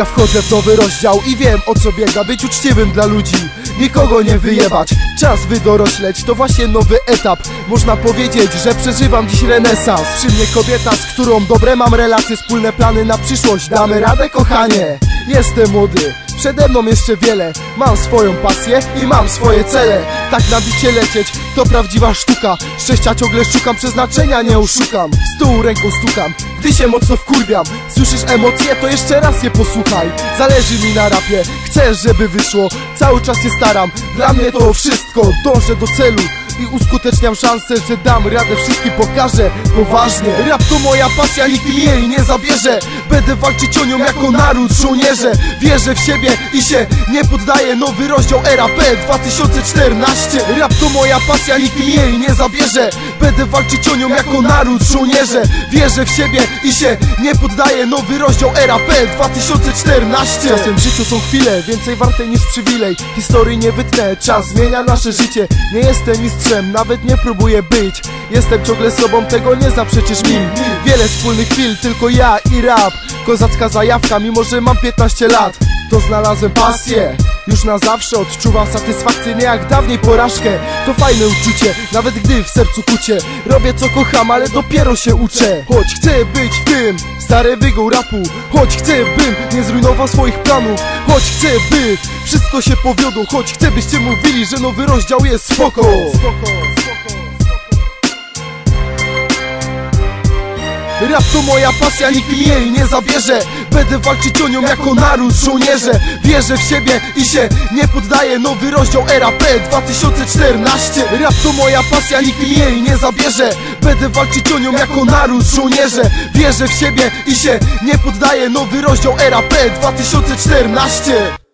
Ja wchodzę w nowy rozdział i wiem o co biega. Być uczciwym dla ludzi, nikogo nie wyjebać. Czas wydorośleć, to właśnie nowy etap. Można powiedzieć, że przeżywam dziś renesans. Przy mnie kobieta, z którą dobre mam relacje Wspólne plany na przyszłość, damy radę kochanie? Jestem młody, Przede mną jeszcze wiele. Mam swoją pasję i mam swoje cele. Tak na bicie lecieć to prawdziwa sztuka. Szczęścia ciągle szukam, przeznaczenia nie oszukam. W Stół ręką stukam, gdy się mocno wkurwiam. Słyszysz emocje, to jeszcze raz je posłuchaj. Zależy mi na rapie, chcę żeby wyszło. Cały czas się staram, dla mnie to wszystko Dążę do celu i uskuteczniam szansę, że dam radę wszystkim pokażę Poważnie, rap to moja pasja, nikt mi jej nie zabierze. Będę walczyć o nią jako naród, żołnierze. Wierzę w siebie i się nie poddaję. Nowy rozdział RAP 2014 Rap to moja pasja, nikt mi jej nie zabierze. Będę walczyć o nią jako naród, żołnierze. Wierzę w siebie i się nie poddaję. Nowy rozdział RAP 2014 Czasem w życiu są chwile, więcej warte niż przywilej. Historii nie wytnę, czas zmienia nasze życie. Nie jestem nawet nie próbuję być. Jestem ciągle sobą, tego nie zaprzeczysz mi. Wiele wspólnych chwil, tylko ja i rap. Kozacka zajawka, mimo że mam 15 lat To znalazłem pasję. Już na zawsze odczuwam satysfakcję nie jak dawniej porażkę. To fajne uczucie, nawet gdy w sercu kucie. Robię co kocham, ale dopiero się uczę. Choć chcę być w tym, stary wygół rapu. Choć chcę bym nie zrujnował swoich planów. Choć chcę by wszystko się powiodło. Choć chcę byście mówili, że nowy rozdział jest spoko, spoko. Rap to moja pasja, nikt mi jej nie zabierze. Będę walczyć o nią jako naród, żołnierze. Wierzę w siebie i się nie poddaję. Nowy rozdział RAP 2014 Rap to moja pasja, nikt mi jej nie zabierze. Będę walczyć o nią jako naród, żołnierze. Wierzę w siebie i się nie poddaję. Nowy rozdział RAP 2014